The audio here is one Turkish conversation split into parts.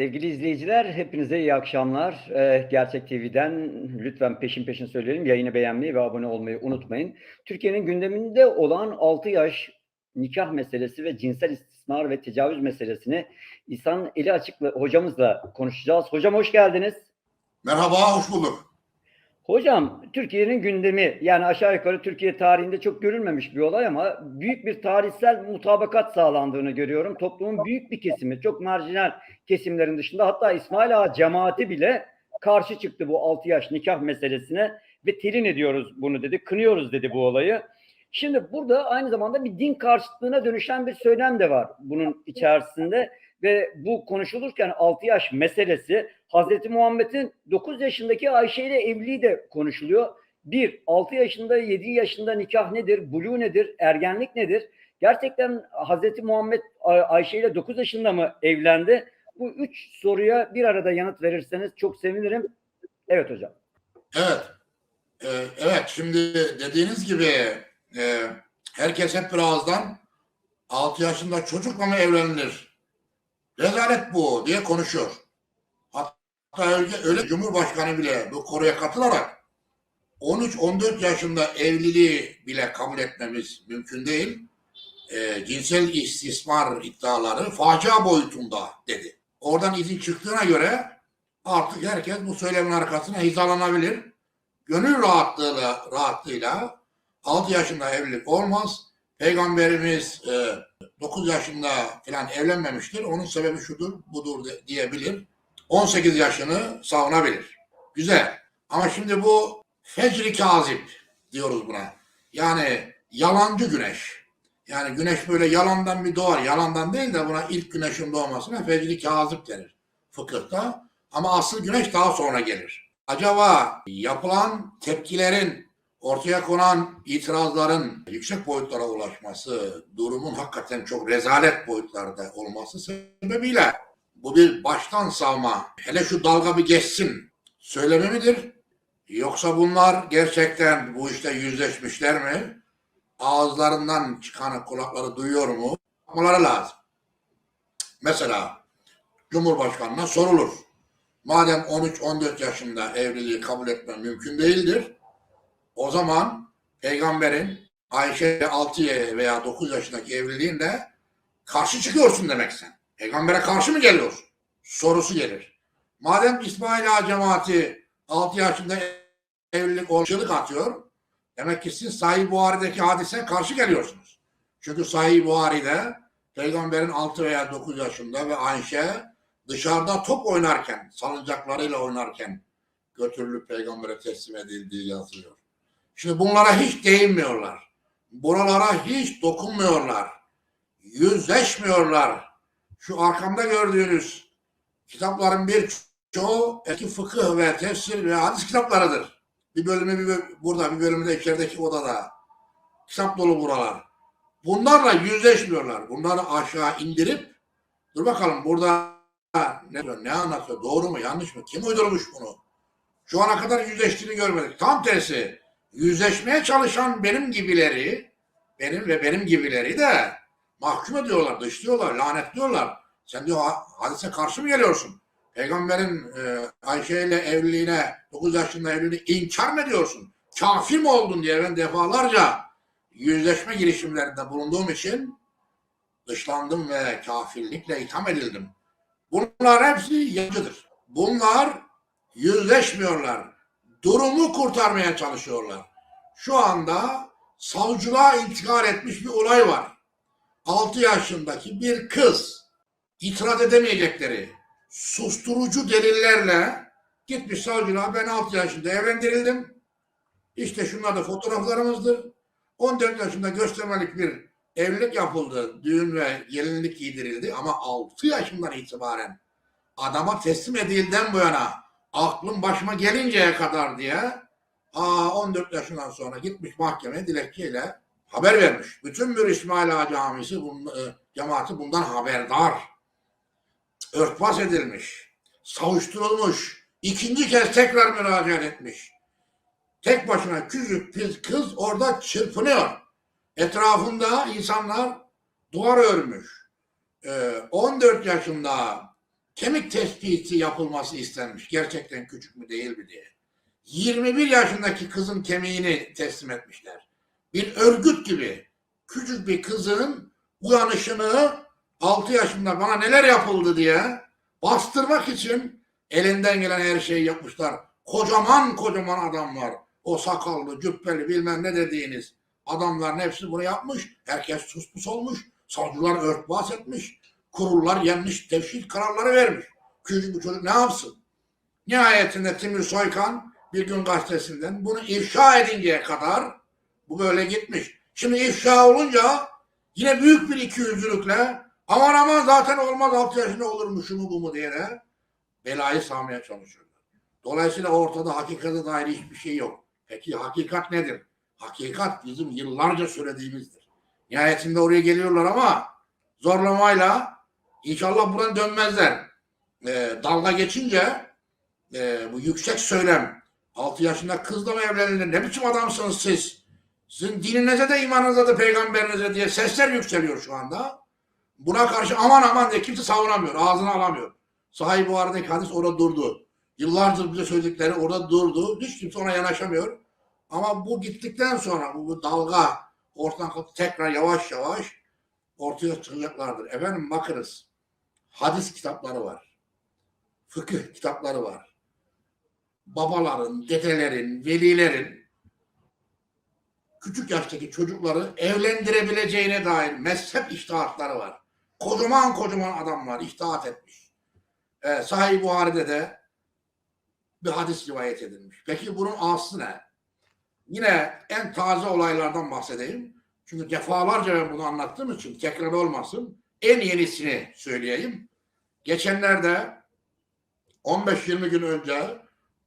Sevgili izleyiciler, hepinize iyi akşamlar. Ee, Gerçek TV'den lütfen peşin peşin söyleyelim, yayını beğenmeyi ve abone olmayı unutmayın. Türkiye'nin gündeminde olan 6 yaş nikah meselesi ve cinsel istismar ve tecavüz meselesini İhsan Eli Açık'la hocamızla konuşacağız. Hocam hoş geldiniz. Merhaba, hoş bulduk. Hocam, Türkiye'nin gündemi yani aşağı yukarı Türkiye tarihinde çok görülmemiş bir olay ama büyük bir tarihsel mutabakat sağlandığını görüyorum. Toplumun büyük bir kesimi, çok marjinal kesimlerin dışında hatta İsmail Ağa cemaati bile karşı çıktı bu 6 yaş nikah meselesine ve telin ediyoruz bunu dedi, kınıyoruz dedi bu olayı. Şimdi burada aynı zamanda bir din karşıtlığına dönüşen bir söylem de var bunun içerisinde ve bu konuşulurken 6 yaş meselesi Hazreti Muhammed'in 9 yaşındaki Ayşe ile evliliği de konuşuluyor. Bir, 6 yaşında, 7 yaşında nikah nedir, bulu nedir, ergenlik nedir? Gerçekten Hazreti Muhammed Ay- Ayşe ile 9 yaşında mı evlendi? Bu üç soruya bir arada yanıt verirseniz çok sevinirim. Evet hocam. Evet, Ee, evet. Şimdi dediğiniz gibi e, herkes hep bir ağızdan 6 yaşında çocukla mı evlenilir? Rezalet bu diye konuşuyor. Hatta öyle, Cumhurbaşkanı bile bu konuya katılarak 13-14 yaşında evliliği bile kabul etmemiz mümkün değil. E, cinsel istismar iddiaları facia boyutunda dedi. Oradan izin çıktığına göre artık herkes bu söylemin arkasına hizalanabilir. Gönül rahatlığıyla, rahatlığıyla 6 yaşında evlilik olmaz. Peygamberimiz e, 9 yaşında falan evlenmemiştir. Onun sebebi şudur, budur diyebilir. 18 yaşını savunabilir. Güzel. Ama şimdi bu fecri kazip diyoruz buna. Yani yalancı güneş. Yani güneş böyle yalandan bir doğar. Yalandan değil de buna ilk güneşin doğmasına fecri kazip denir fıkıhta. Ama asıl güneş daha sonra gelir. Acaba yapılan tepkilerin, ortaya konan itirazların yüksek boyutlara ulaşması, durumun hakikaten çok rezalet boyutlarda olması sebebiyle bu bir baştan savma, hele şu dalga bir geçsin söylemi midir? Yoksa bunlar gerçekten bu işte yüzleşmişler mi? Ağızlarından çıkan kulakları duyuyor mu? Bakmaları lazım. Mesela Cumhurbaşkanına sorulur. Madem 13-14 yaşında evliliği kabul etme mümkün değildir, o zaman peygamberin Ayşe 6 veya 9 yaşındaki evliliğinde karşı çıkıyorsun demek sen. Peygambere karşı mı geliyorsun? Sorusu gelir. Madem İsmail Ağa cemaati 6 yaşında evlilik olçılık atıyor, demek ki siz Sahih Buhari'deki hadise karşı geliyorsunuz. Çünkü Sahih Buhari'de peygamberin 6 veya 9 yaşında ve Ayşe dışarıda top oynarken, salıncaklarıyla oynarken götürülüp peygambere teslim edildiği yazılıyor. Şimdi bunlara hiç değinmiyorlar. Buralara hiç dokunmuyorlar. Yüzleşmiyorlar. Şu arkamda gördüğünüz kitapların bir çoğu eski fıkıh ve tefsir ve hadis kitaplarıdır. Bir bölümü bir burada, bir bölümü de içerideki odada. Kitap dolu buralar. Bunlarla yüzleşmiyorlar. Bunları aşağı indirip dur bakalım burada ne ne anlatıyor, doğru mu, yanlış mı, kim uydurmuş bunu? Şu ana kadar yüzleştiğini görmedik. Tam tersi, yüzleşmeye çalışan benim gibileri, benim ve benim gibileri de mahkum ediyorlar, dışlıyorlar, lanetliyorlar. Sen diyor ha- hadise karşı mı geliyorsun? Peygamberin e, Ayşe ile evliliğine, 9 yaşında evliliğini inkar mı ediyorsun? Kafir mi oldun diye ben defalarca yüzleşme girişimlerinde bulunduğum için dışlandım ve kafirlikle itham edildim. Bunlar hepsi yancıdır. Bunlar yüzleşmiyorlar. Durumu kurtarmaya çalışıyorlar. Şu anda savcılığa intikal etmiş bir olay var. 6 yaşındaki bir kız itiraz edemeyecekleri susturucu delillerle gitmiş savcılığa ben 6 yaşında evlendirildim. İşte şunlar da fotoğraflarımızdır. 14 yaşında göstermelik bir evlilik yapıldı. Düğün ve gelinlik giydirildi ama 6 yaşından itibaren adama teslim edilden bu yana aklım başıma gelinceye kadar diye aa 14 yaşından sonra gitmiş mahkemeye dilekçeyle haber vermiş. Bütün bir İsmail Ağa Camisi e, cemaati bundan haberdar. Örtbas edilmiş. Savuşturulmuş. ikinci kez tekrar müracaat etmiş. Tek başına küçük bir kız orada çırpınıyor. Etrafında insanlar duvar örmüş. Ee, 14 yaşında kemik tespiti yapılması istenmiş. Gerçekten küçük mü değil mi diye. 21 yaşındaki kızın kemiğini teslim etmişler. Bir örgüt gibi küçük bir kızın uyanışını 6 yaşında bana neler yapıldı diye bastırmak için elinden gelen her şeyi yapmışlar. Kocaman kocaman adamlar. O sakallı, cübbeli bilmem ne dediğiniz adamların hepsi bunu yapmış. Herkes susmuş olmuş. Savcılar örtbas etmiş. Kurullar yenmiş, tevşik kararları vermiş. Küçük bir çocuk ne yapsın? Nihayetinde Timur Soykan bir gün gazetesinden bunu ifşa edinceye kadar bu böyle gitmiş. Şimdi ifşa olunca yine büyük bir ikiyüzlülükle aman aman zaten olmaz 6 yaşında olur şu mu bu mu diye de belayı sağmaya çalışıyorlar. Dolayısıyla ortada hakikate dair hiçbir şey yok. Peki hakikat nedir? Hakikat bizim yıllarca söylediğimizdir. Nihayetinde oraya geliyorlar ama zorlamayla inşallah buradan dönmezler. Ee, dalga geçince e, bu yüksek söylem 6 yaşında kızla mı evlenilir? Ne biçim adamsınız siz? Sizin dininize de imanınıza da peygamberinize diye sesler yükseliyor şu anda. Buna karşı aman aman diye kimse savunamıyor. Ağzına alamıyor. Sahibi bu aradaki hadis orada durdu. Yıllardır bize söyledikleri orada durdu. Hiç kimse ona yanaşamıyor. Ama bu gittikten sonra bu, bu dalga ortadan kalkıp tekrar yavaş yavaş ortaya çıkacaklardır. Efendim bakınız. Hadis kitapları var. Fıkıh kitapları var. Babaların, dedelerin, velilerin küçük yaştaki çocukları evlendirebileceğine dair mezhep iştahatları var. Kocaman kocaman adamlar iştahat etmiş. Ee, Sahih Buhari'de de bir hadis rivayet edilmiş. Peki bunun aslı ne? Yine en taze olaylardan bahsedeyim. Çünkü defalarca ben bunu anlattığım için tekrar olmasın. En yenisini söyleyeyim. Geçenlerde 15-20 gün önce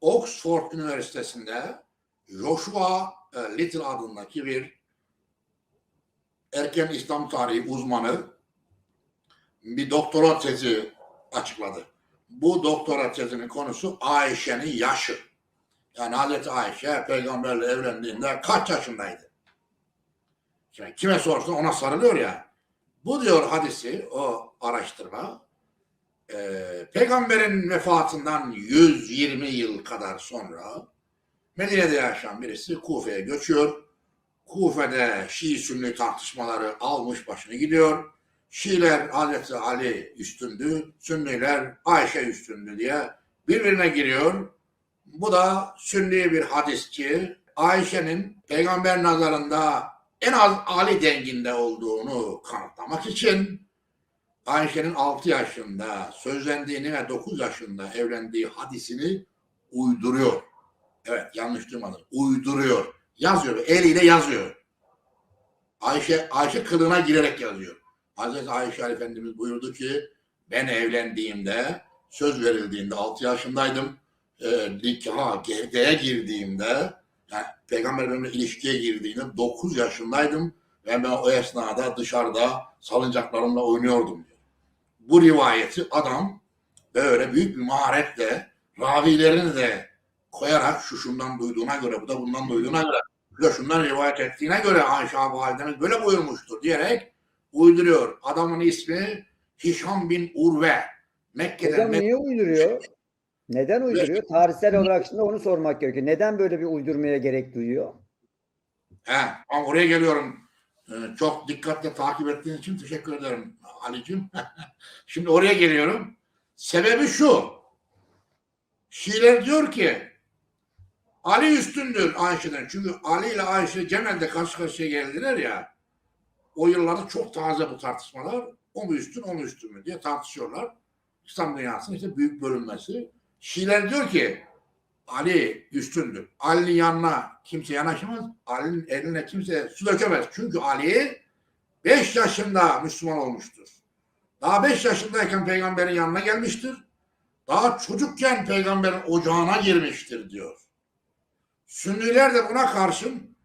Oxford Üniversitesi'nde Joshua e, Little adındaki bir erken İslam tarihi uzmanı bir doktora tezi açıkladı. Bu doktora tezinin konusu Ayşe'nin yaşı. Yani Hazreti Ayşe peygamberle evlendiğinde kaç yaşındaydı? Şimdi kime sorsun ona sarılıyor ya. Bu diyor hadisi o araştırma e, peygamberin vefatından 120 yıl kadar sonra Medine'de yaşayan birisi Kufe'ye göçüyor. Kufe'de Şii Sünni tartışmaları almış başını gidiyor. Şiiler Hazreti Ali üstündü, Sünniler Ayşe üstündü diye birbirine giriyor. Bu da Sünni bir hadisçi. Ayşe'nin peygamber nazarında en az Ali denginde olduğunu kanıtlamak için Ayşe'nin 6 yaşında sözlendiğini ve 9 yaşında evlendiği hadisini uyduruyor. Evet yanlış duymadım. Uyduruyor. Yazıyor. Eliyle yazıyor. Ayşe Ayşe kılığına girerek yazıyor. Hazreti Ayşe Efendimiz buyurdu ki ben evlendiğimde söz verildiğinde 6 yaşındaydım. E, nikaha gerdeğe girdiğimde yani Peygamber benimle ilişkiye girdiğinde 9 yaşındaydım ve ben o esnada dışarıda salıncaklarımla oynuyordum diyor. Bu rivayeti adam böyle büyük bir maharetle ravilerini de koyarak şu şundan duyduğuna göre bu da bundan duyduğuna göre bu da şundan rivayet ettiğine göre Ayşe Validemiz böyle buyurmuştur diyerek uyduruyor. Adamın ismi Hişam bin Urve. Mekke'den Hocam niye uyduruyor? Neden uyduruyor? Tarihsel olarak şimdi onu sormak gerekiyor. Neden böyle bir uydurmaya gerek duyuyor? He, ama oraya geliyorum. Ee, çok dikkatle takip ettiğiniz için teşekkür ederim Ali'cim. Şimdi oraya geliyorum. Sebebi şu. Şiiler diyor ki Ali üstündür Ayşe'den. Çünkü Ali ile Ayşe Cemel'de karşı karşıya geldiler ya. O yıllarda çok taze bu tartışmalar. O mu üstün, o mu üstün mü diye tartışıyorlar. İslam dünyasının işte büyük bölünmesi. Şiiler diyor ki Ali üstündür. Ali'nin yanına kimse yanaşamaz. Ali'nin eline kimse su dökemez. Çünkü Ali 5 yaşında Müslüman olmuştur. Daha 5 yaşındayken peygamberin yanına gelmiştir. Daha çocukken peygamberin ocağına girmiştir diyor. Sünniler de buna karşın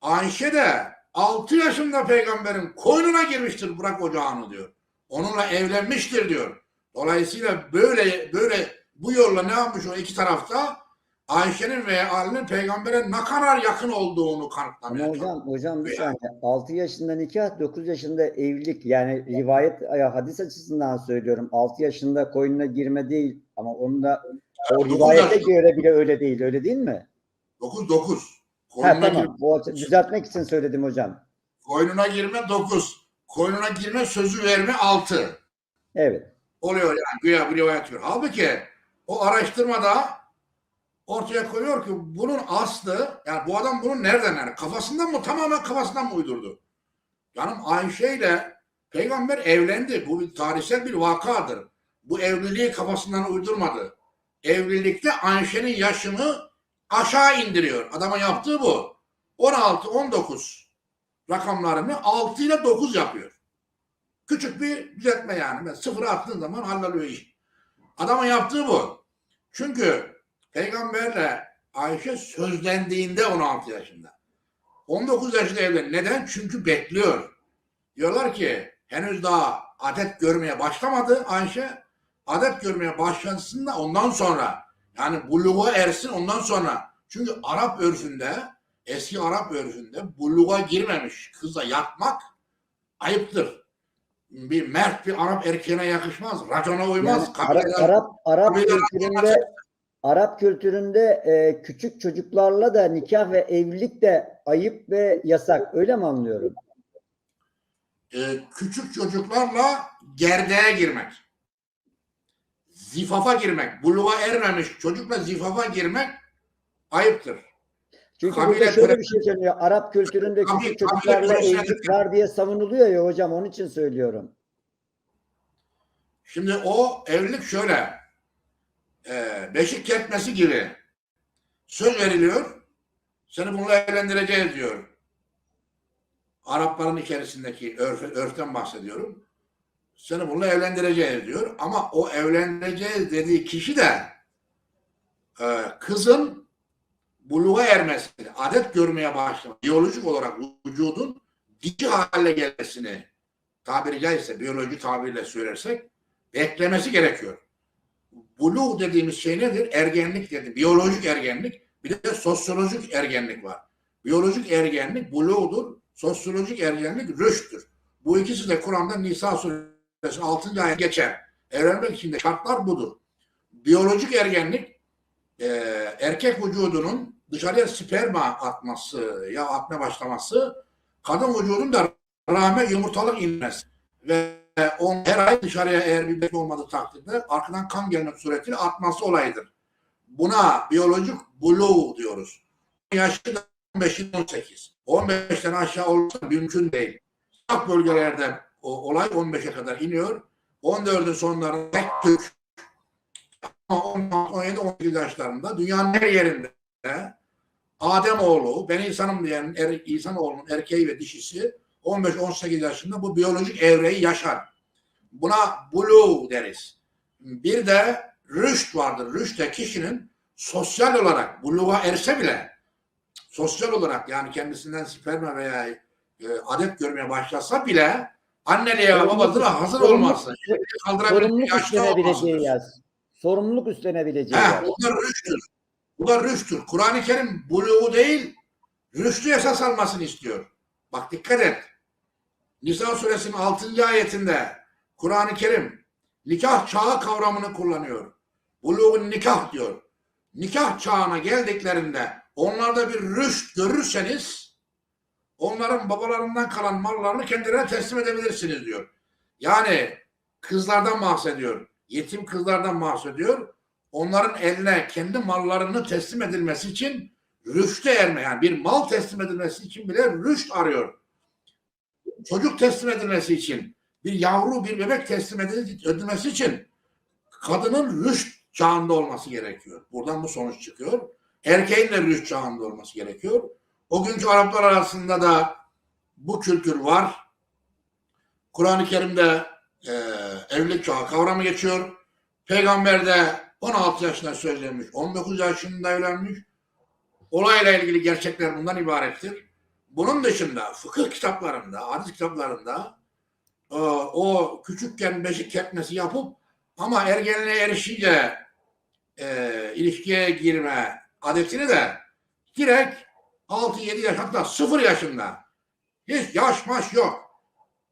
Ayşe de 6 yaşında peygamberin koynuna girmiştir bırak ocağını diyor. Onunla evlenmiştir diyor. Dolayısıyla böyle böyle bu yolla ne yapmış o iki tarafta Ayşe'nin veya Ali'nin peygambere ne kadar yakın olduğunu Ama kanıtlamaya hocam, hocam bir saniye. 6 yaşında nikah, 9 yaşında evlilik. Yani rivayet, hadis açısından söylüyorum. 6 yaşında koyununa girme değil. Ama onun da o rivayete göre bile öyle değil. Öyle değil mi? 9 9. Ha Koynuna, tamam. Bu açı- düzeltmek için söyledim hocam. koynuna girme 9. Koynuna girme sözü verme 6. Evet. oluyor yani güya bir rivayet var. Halbuki o araştırmada ortaya koyuyor ki bunun aslı yani bu adam bunu nereden yani kafasından mı tamamen kafasından mı uydurdu? Canım Ayşe ile peygamber evlendi. Bu bir tarihsel bir vakadır. Bu evliliği kafasından uydurmadı. Evlilikte Ayşe'nin yaşını aşağı indiriyor. Adamın yaptığı bu. 16, 19 rakamlarını 6 ile 9 yapıyor. Küçük bir düzeltme yani. Ben sıfıra attığın zaman halloluyor iş. Adamın yaptığı bu. Çünkü peygamberle Ayşe sözlendiğinde 16 yaşında. 19 yaşında evlen. Neden? Çünkü bekliyor. Diyorlar ki henüz daha adet görmeye başlamadı Ayşe. Adet görmeye başlasın da ondan sonra yani buluğa ersin ondan sonra. Çünkü Arap örfünde eski Arap örfünde buluğa girmemiş kızla yatmak ayıptır bir mert bir Arap erkeğine yakışmaz. Racona uymaz. Yani kabileler- Arap, Arap, Arap kültüründe Arap kültüründe e, küçük çocuklarla da nikah ve evlilik de ayıp ve yasak. Öyle mi anlıyorum? e, küçük çocuklarla gerdeğe girmek. Zifafa girmek. Buluğa ermemiş çocukla zifafa girmek ayıptır. Çünkü Kabile burada şöyle bir şey söylüyor. Arap kültüründe Kabile- küçük çocuklarla evlilik var diye savunuluyor ya hocam. Onun için söylüyorum. Şimdi o evlilik şöyle. E, beşik kertmesi gibi. Söz veriliyor. Seni bununla evlendireceğiz diyor. Arapların içerisindeki örf, örften bahsediyorum. Seni bununla evlendireceğiz diyor. Ama o evlendireceğiz dediği kişi de e, kızın buluğa ermesini, adet görmeye başlaması, biyolojik olarak vücudun dişi hale gelmesini tabiri caizse biyoloji tabiriyle söylersek beklemesi gerekiyor. Buluğ dediğimiz şey nedir? Ergenlik dedi. Biyolojik ergenlik. Bir de sosyolojik ergenlik var. Biyolojik ergenlik buluğdur. Sosyolojik ergenlik rüştür. Bu ikisi de Kur'an'da Nisa suresi 6. ayet geçer. Evlenmek için de şartlar budur. Biyolojik ergenlik e, erkek vücudunun dışarıya sperma atması ya atma başlaması kadın vücudun da rahme yumurtalık inmesi ve on her ay dışarıya eğer bir bebek olmadığı takdirde arkadan kan gelmek suretiyle atması olayıdır. Buna biyolojik blue diyoruz. Yaşı da 15 18. 15'ten aşağı olursa mümkün değil. Uzak bölgelerde o olay 15'e kadar iniyor. 14'ün sonlarında Türk 17 18 yaşlarında dünyanın her yerinde Adem oğlu, ben insanım diyen er, insanoğlunun erkeği ve dişisi 15-18 yaşında bu biyolojik evreyi yaşar. Buna blue deriz. Bir de rüşt vardır. Rüşt de kişinin sosyal olarak buluğa erse bile sosyal olarak yani kendisinden sperma veya e, adet görmeye başlasa bile anneliğe babasına hazır kaldırabilecek Sorumluluk üstlenebileceği yaz. Sorumluluk üstlenebileceği He, yaz. bu da rüştür. Bu da rüştür. Kur'an-ı Kerim buluğu değil, rüştü esas almasını istiyor. Bak dikkat et. Nisa suresinin 6. ayetinde Kur'an-ı Kerim nikah çağı kavramını kullanıyor. Buluğun nikah diyor. Nikah çağına geldiklerinde onlarda bir rüşt görürseniz onların babalarından kalan mallarını kendilerine teslim edebilirsiniz diyor. Yani kızlardan bahsediyor. Yetim kızlardan bahsediyor onların eline kendi mallarını teslim edilmesi için rüşte erme yani bir mal teslim edilmesi için bile rüşt arıyor. Çocuk teslim edilmesi için bir yavru bir bebek teslim edilmesi için kadının rüşt çağında olması gerekiyor. Buradan bu sonuç çıkıyor. Erkeğin de rüşt çağında olması gerekiyor. O günkü Araplar arasında da bu kültür var. Kur'an-ı Kerim'de e, evlilik çağı kavramı geçiyor. Peygamber de 16 yaşında söylenmiş, 19 yaşında evlenmiş. Olayla ilgili gerçekler bundan ibarettir. Bunun dışında fıkıh kitaplarında, hadis kitaplarında e, o küçükken beşik kertmesi yapıp ama ergenliğe erişince e, ilişkiye girme, adetini de direkt 6-7 yaş hatta 0 yaşında hiç yaş maş yok.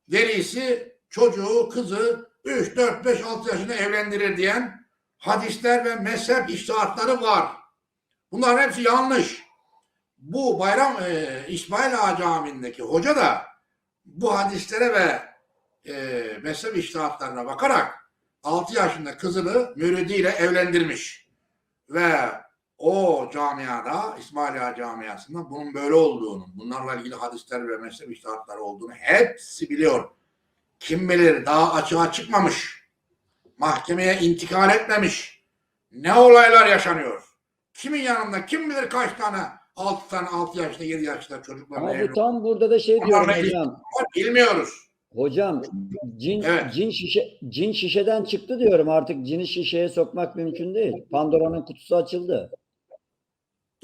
Velisi çocuğu, kızı 3, 4, 5, 6 yaşında evlendirir diyen hadisler ve mezhep iştihatları var. Bunların hepsi yanlış. Bu Bayram e, İsmail Ağa Camii'ndeki hoca da bu hadislere ve e, mezhep iştihatlarına bakarak 6 yaşında kızını müridiyle evlendirmiş. Ve o camiada, İsmail Ağa camiasında bunun böyle olduğunu, bunlarla ilgili hadisler ve mezhep iştihatları olduğunu hepsi biliyor. Kim bilir daha açığa çıkmamış. Mahkemeye intikal etmemiş. Ne olaylar yaşanıyor. Kimin yanında kim bilir kaç tane 6 tane 6 yaşında 7 yaşında çocuklarla Ama bu evleniyor. tam burada da şey diyorum hocam. Bilmiyoruz. Hocam cin Evet. cin şişe cin şişeden çıktı diyorum. Artık cini şişeye sokmak mümkün değil. Pandora'nın kutusu açıldı.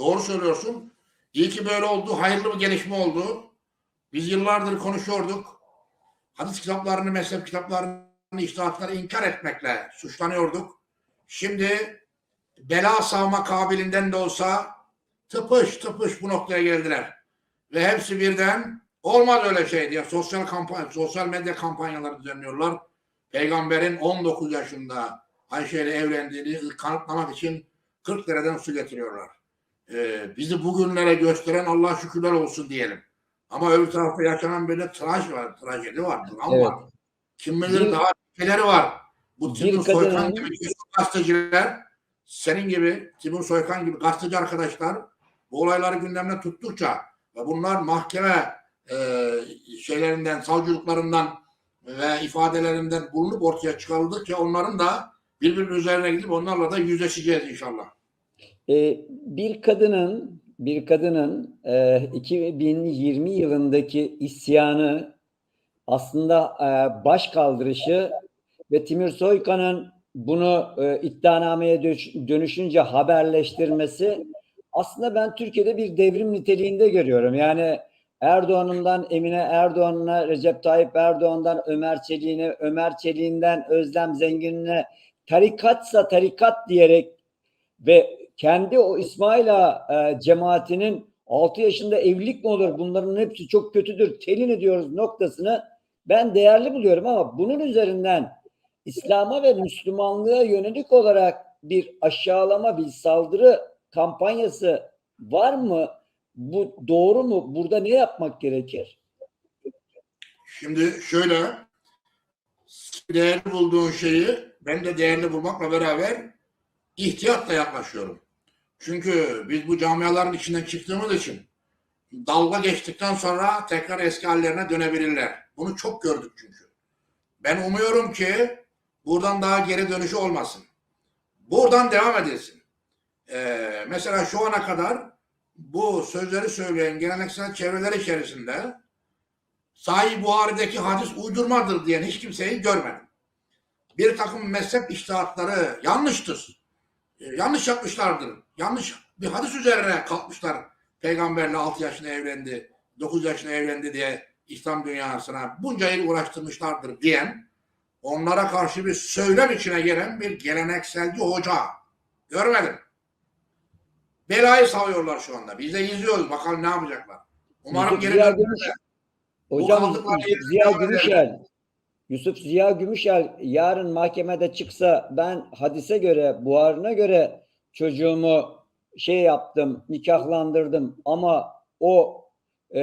Doğru söylüyorsun. İyi ki böyle oldu. Hayırlı bir gelişme oldu. Biz yıllardır konuşuyorduk. Hadis kitaplarını, mezhep kitaplarını, iştahatları inkar etmekle suçlanıyorduk. Şimdi bela savma kabilinden de olsa tıpış tıpış bu noktaya geldiler. Ve hepsi birden olmaz öyle şey diye sosyal kampanya, sosyal medya kampanyaları düzenliyorlar. Peygamberin 19 yaşında Ayşe ile evlendiğini kanıtlamak için 40 dereden su getiriyorlar. Ee, bizi bugünlere gösteren Allah şükürler olsun diyelim. Ama öbür tarafta yaşanan böyle traj var, trajedi var, dram Evet. var. Kim bilir Bir- daha neleri var. Bu Timur Soykan gibi gazeteciler, senin gibi, Timur Soykan gibi gazeteci arkadaşlar bu olayları gündemde tuttukça ve bunlar mahkeme e, şeylerinden, savcılıklarından ve ifadelerinden bulunup ortaya çıkarıldıkça onların da birbirinin üzerine gidip onlarla da yüzleşeceğiz inşallah. Ee, bir kadının bir kadının e, 2020 yılındaki isyanı aslında e, baş kaldırışı ve Timur Soykan'ın bunu e, iddianameye dönüş- dönüşünce haberleştirmesi aslında ben Türkiye'de bir devrim niteliğinde görüyorum. Yani Erdoğan'ından Emine Erdoğan'ına, Recep Tayyip Erdoğan'dan Ömer Çelik'ine, Ömer Çelik'inden Özlem Zengin'ine tarikatsa tarikat diyerek ve kendi o İsmail Ağa e, cemaatinin 6 yaşında evlilik mi olur bunların hepsi çok kötüdür telin ediyoruz noktasını ben değerli buluyorum ama bunun üzerinden İslam'a ve Müslümanlığa yönelik olarak bir aşağılama bir saldırı kampanyası var mı? Bu doğru mu? Burada ne yapmak gerekir? Şimdi şöyle değerli bulduğun şeyi ben de değerli bulmakla beraber ihtiyatla yaklaşıyorum. Çünkü biz bu camiaların içinden çıktığımız için dalga geçtikten sonra tekrar eski hallerine dönebilirler. Bunu çok gördük çünkü. Ben umuyorum ki buradan daha geri dönüşü olmasın. Buradan devam edilsin. Ee, mesela şu ana kadar bu sözleri söyleyen geleneksel çevreler içerisinde Sahih Buhari'deki hadis uydurmadır diyen hiç kimseyi görmedim. Bir takım mezhep iştihatları yanlıştır. Ee, yanlış yapmışlardır. Yanlış bir hadis üzerine kalkmışlar. Peygamberle 6 yaşında evlendi, 9 yaşında evlendi diye İslam dünyasına bunca yıl uğraştırmışlardır diyen onlara karşı bir söylem içine giren bir gelenekselci hoca görmedim. Belayı savuyorlar şu anda. Biz de izliyoruz. Bakalım ne yapacaklar. Umarım geri. Gümüş- Hocam Ziya Gümüşel Yusuf Ziya Gümüşel yarın mahkemede çıksa ben hadise göre, buharına göre çocuğumu şey yaptım, nikahlandırdım ama o e,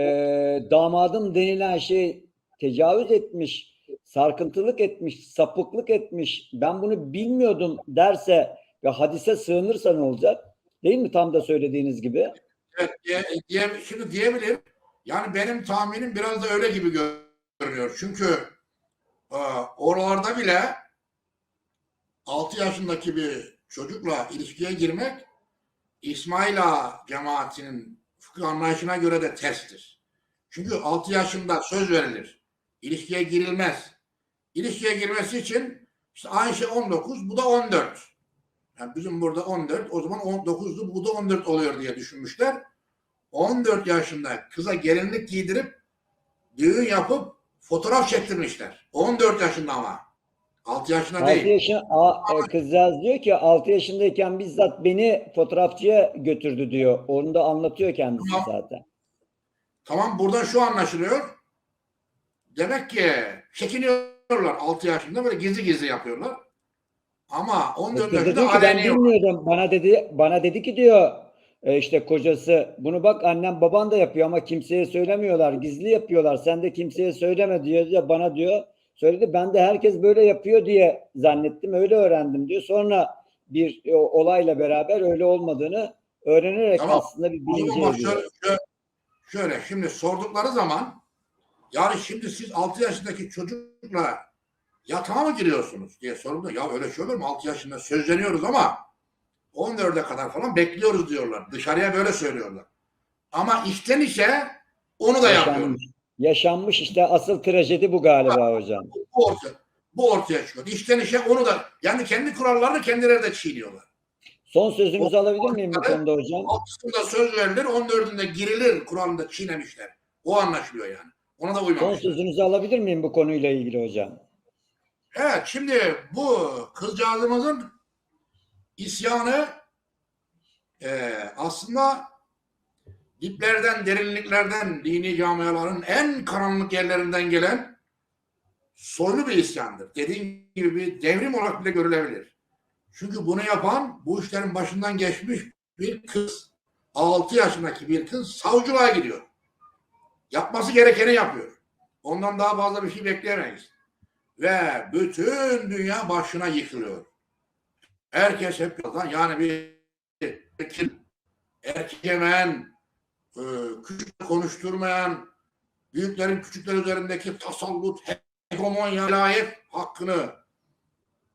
damadım denilen şey tecavüz etmiş, sarkıntılık etmiş, sapıklık etmiş, ben bunu bilmiyordum derse ve hadise sığınırsa ne olacak? Değil mi tam da söylediğiniz gibi? Şimdi diyebilirim. Yani benim tahminim biraz da öyle gibi görünüyor. Çünkü oralarda bile 6 yaşındaki bir çocukla ilişkiye girmek İsmail Ağa cemaatinin fıkıh anlayışına göre de terstir. Çünkü 6 yaşında söz verilir. İlişkiye girilmez. İlişkiye girmesi için işte Ayşe 19, bu da 14. Yani bizim burada 14, o zaman 19'du, bu da 14 oluyor diye düşünmüşler. 14 yaşında kıza gelinlik giydirip düğün yapıp fotoğraf çektirmişler. 14 yaşında ama. 6 yaşında 6 değil. yaşın a, e, kızcağız diyor ki 6 yaşındayken bizzat beni fotoğrafçıya götürdü diyor. Onu da anlatıyor kendisi Tamam. zaten. Tamam burada şu anlaşılıyor. Demek ki çekiniyorlar 6 yaşında böyle gizli gizli yapıyorlar. Ama 14 Kız da yaşında aleni yok. bilmiyordum. Bana dedi bana dedi ki diyor e, işte kocası bunu bak annem baban da yapıyor ama kimseye söylemiyorlar. Gizli yapıyorlar. Sen de kimseye söyleme diyor ya bana diyor. Söyledi ben de herkes böyle yapıyor diye zannettim. Öyle öğrendim diyor. Sonra bir e, olayla beraber öyle olmadığını öğrenerek Tamam. aslında bir bilince şöyle, şöyle, şöyle şimdi sordukları zaman yani şimdi siz 6 yaşındaki çocukla yatağa mı giriyorsunuz diye soruldu. Ya öyle şey olur mu? 6 yaşında sözleniyoruz ama 14'e kadar falan bekliyoruz diyorlar. Dışarıya böyle söylüyorlar. Ama içten içe onu da yapıyoruz. Yaşanmış. Yaşanmış işte asıl trajedi bu galiba hocam. Bu ortaya, bu ortaya çıkıyor. İçten içe onu da yani kendi kurallarını kendileri de çiğniyorlar. Son sözünüzü alabilir miyim bu konuda hocam? Altısında söz verilir, 14'ünde girilir kuralını da çiğnemişler. O anlaşılıyor yani. Ona da Son uymamışlar. sözünüzü alabilir miyim bu konuyla ilgili hocam? Evet şimdi bu kızcağızımızın isyanı e, aslında diplerden, derinliklerden, dini camiaların en karanlık yerlerinden gelen soylu bir isyandır. Dediğim gibi bir devrim olarak bile görülebilir. Çünkü bunu yapan bu işlerin başından geçmiş bir kız. 6 yaşındaki bir kız savcılığa gidiyor. Yapması gerekeni yapıyor. Ondan daha fazla bir şey bekleyemeyiz ve bütün dünya başına yıkılıyor. Herkes hep yalan yani bir, erkek yemeyen, e, küçük konuşturmayan, büyüklerin küçükler üzerindeki tasallut, hegemonya, layık hakkını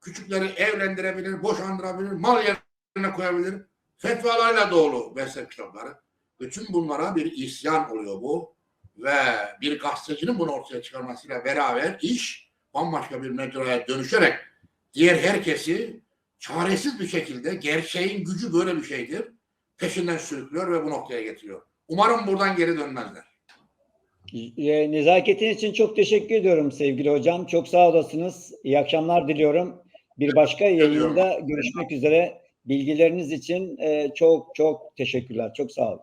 küçükleri evlendirebilir, boşandırabilir, mal yerine koyabilir. Fetvalarla dolu mezhep kitapları. Bütün bunlara bir isyan oluyor bu. Ve bir gazetecinin bunu ortaya çıkarmasıyla beraber iş bambaşka bir mecraya dönüşerek diğer herkesi çaresiz bir şekilde gerçeğin gücü böyle bir şeydir. Peşinden sürüklüyor ve bu noktaya getiriyor. Umarım buradan geri dönmezler. Nezaketin için çok teşekkür ediyorum sevgili hocam. Çok sağ olasınız. İyi akşamlar diliyorum. Bir başka yayında görüşmek üzere. Bilgileriniz için e, çok çok teşekkürler. Çok sağ olun.